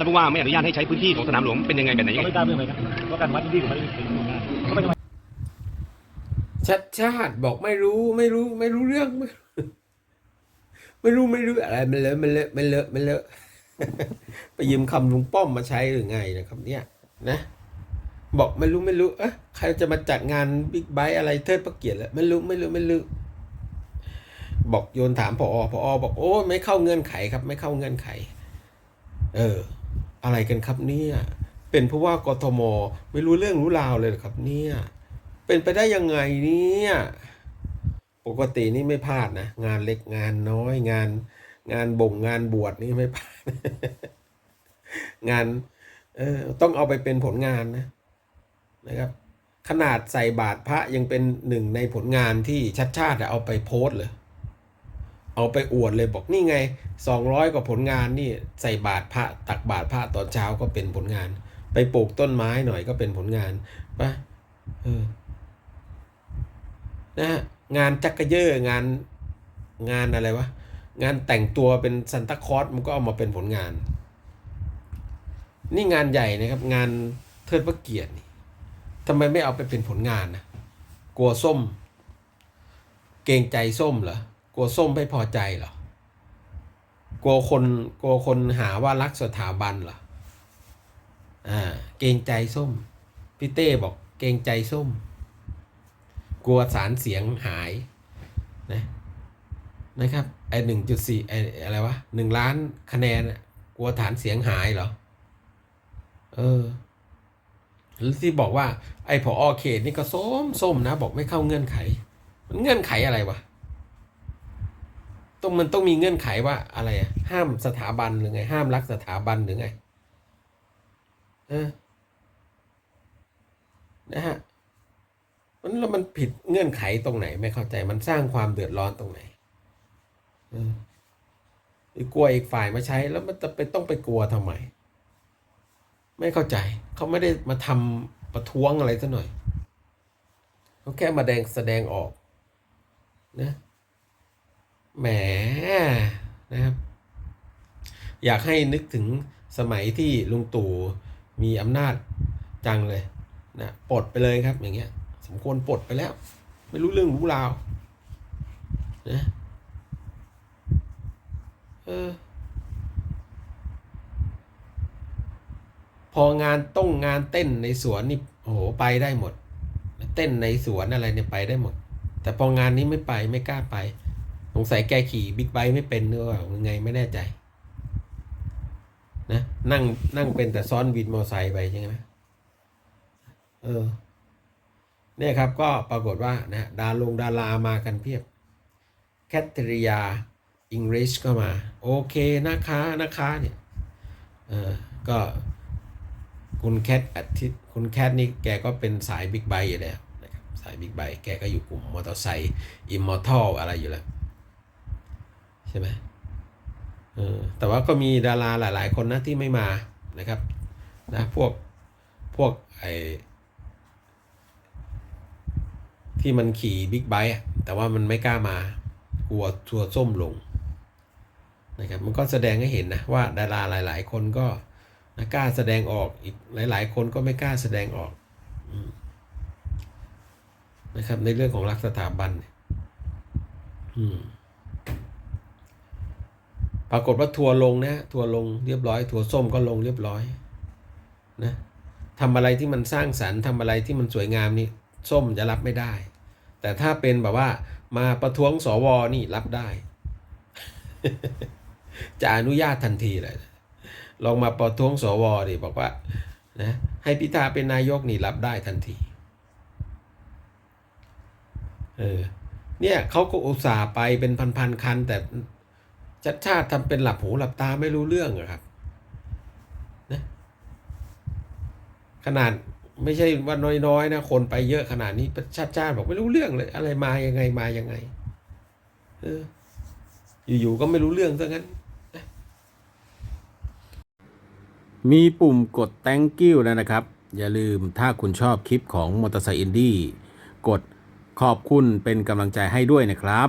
ท่านผู้ว่าไม่อนุญาตให้ใช้พื้นที่ของสนามหลวงเป็นยังไงแบบไหนยังไง ไม่ทราบเรื่องเลยครับเพราะการวัดที่ผมไม่ได้เป็นงานเขาไม่ได้ชัดชาติบอกไม่รู้ไม่รู้ไม่รู้เรื่องไม่รู้ไม่รู้อะไรมันเลอะมันเลอะมันเลอะมันเลอะไปยืมคำลุงป้อมมาใช้หรือไงนะครับ เนี่ยนะ บอกไม่รู้ไม่รู้เอ๊ะใครจะมาจัดงานบิ๊กไบค์อะไรเทิดพระเกียรติแล้วไม่รู้ไม่รู้ไม่รู้บอกโยนถามพอพอบอกโอ้ไม่เข้าเงื่อนไขครับ ไม่เข้าเงื่อนไข เออ อะไรกันครับเนี่ยเป็นผู้ว่ากทมไม่รู้เรื่องรู้ราวเลยหรอครับเนี่ยเป็นไปได้ยังไงเนี่ยปกตินี่ไม่พลาดนะงานเล็กงานน้อยงาน งานบ่งงานบวชนี่ไม่พลาด งานเออต้องเอาไปเป็นผลงานนะนะครับ ขนาดใส่บาตรพระยังเป็นหนึ่งในผลงานที่ชัดชาติเอาไปโพสต์เลย เอาไปอวดเลยบอกนี่ไงสองร้อยกว่าผลงานนี่ใส่บาตรพระตักบาตรพระตอนเช้าก็เป็นผลงาน ไปปลูกต้นไม้หน่อยก็เป็นผลงานปะเออนะงานจักกระเยองานงานอะไรวะงานแต่งตัวเป็นซันตาคอสมันก็เอามาเป็นผลงาน นี่งานใหญ่นะครับ งานเทิดพระเกียรติทำไมไม่เอาไปเป็นผลงานนะกลัวส้ม เกรงใจส้มเหรอ กลัวส้มไม่พอใจเหรอกลัวคนกลัวคนหาว่ารักสถาบันเหรออ่าเกรงใจส้มพี่เต้บอกเกรงใจส้ม กลัวสารเสียงหายนะนะครับไอหนึ่งจุดสี่ไออะไรวะหนึ่งล้านคะแนนกลัวฐานเสียงหายเหรอเออหรือที่บอกว่าไอพอเขตนี่ก็ส้มส้มนะ บอกไม่เข้าเงื่อนไข มันเงื่อนไขอะไรวะ ต้องมันต้องมีเงื่อนไขว่าอะไรอะห้ามสถาบันหรือไง ห้ามรักสถาบันหรือไงเออนะฮะมันแล้วมันผิดเงื่อนไขตรงไหน ไม่เข้าใจมันสร้างความเดือดร้อนตรงไหนออไอ้กลัวอีกฝ่ายมาใช้แล้วมันจะไปต้องไปกลัวทำไม ไม่เข้าใจ เขาไม่ได้มาทำประท้วงอะไรซะหน่อย เขาแค่มาแดงแสดงออก นะ แหมนะครับ อยากให้นึกถึงสมัยที่ลุงตู่มีอำนาจจังเลยนะปลดไปเลยครับอย่างเงี้ย สมควรปลดไปแล้ว ไม่รู้เรื่องรู้ราวนะเออพองานต้องงานเต้นในสวนนี่โอ้โหไปได้หมด เต้นในสวนอะไรเนี่ยไปได้หมด แต่พองานนี้ไม่ไปไม่กล้าไป สงสัยแกขี่บิ๊กไบค์ไม่เป็นหรือเปล่ายังไงไม่แน่ใจ นะ นั่งนั่งเป็นแต่ซ้อนวินมอไซค์ไปใช่ไหมเออ เนี่ยครับก็ปรากฏว่านะดาลงดารามากันเพียบ แคทริยาอังกฤษก็มา โอเคนะคะนะคะเนี่ยเออก็คุณแคทอาทิตย์คุณแคทนี่แกก็เป็นสายบิ๊กไบค์อยู่แล้วนะครับสายบิ๊กไบค์แกก็อยู่กลุ่มมอเตอร์ไซค์อิมมอร์ทัลอะไรอยู่แล้ว ใช่ไหมเออแต่ว่าก็มีดาราหลาย ๆ คนนะที่ไม่มานะครับนะพวกพวกไอที่มันขี่บิ๊กไบค์แต่ว่ามันไม่กล้ามากลัวทัวร์ส้มลงนะครับมันก็แสดงให้เห็นนะว่าดาราหลาย ๆ คนก็นะกล้าแสดงออกอีกหลาย ๆ คนก็ไม่กล้าแสดงออกนะครับในเรื่องของรักสถาบันอืม ปรากฏว่าทัวร์ลงนะทัวร์ลงเรียบร้อยทัวร์ส้มก็ลงเรียบร้อยนะทำอะไรที่มันสร้างสรรค์ทำอะไรที่มันสวยงามนี่ส้มจะรับไม่ได้ แต่ถ้าเป็นแบบว่ามาประท้วงสวนี่รับได้ จะอนุญาตทันทีเลยลองมาประท้วงสวดิบอกว่านะให้พิธาเป็นนายกนี่รับได้ทันทีเออเนี่ยเขาก็อุตส่าห์ไปเป็นพันๆคันแต่ ชัดชาติทำเป็นหลับหูหลับตาไม่รู้เรื่องอะครับขนาดไม่ใช่ว่าน้อยๆนะคนไปเยอะขนาดนี้ชาติชาติบอกไม่รู้เรื่องเลย อะไรมายังไงมายังไง เออ อยู่ๆก็ไม่รู้เรื่องซะงั้นมีปุ่มกด thank you แล้วนะครับ อย่าลืมถ้าคุณชอบคลิปของมอเตอร์ไซค์อินดี้กดขอบคุณเป็นกำลังใจให้ด้วยนะครับ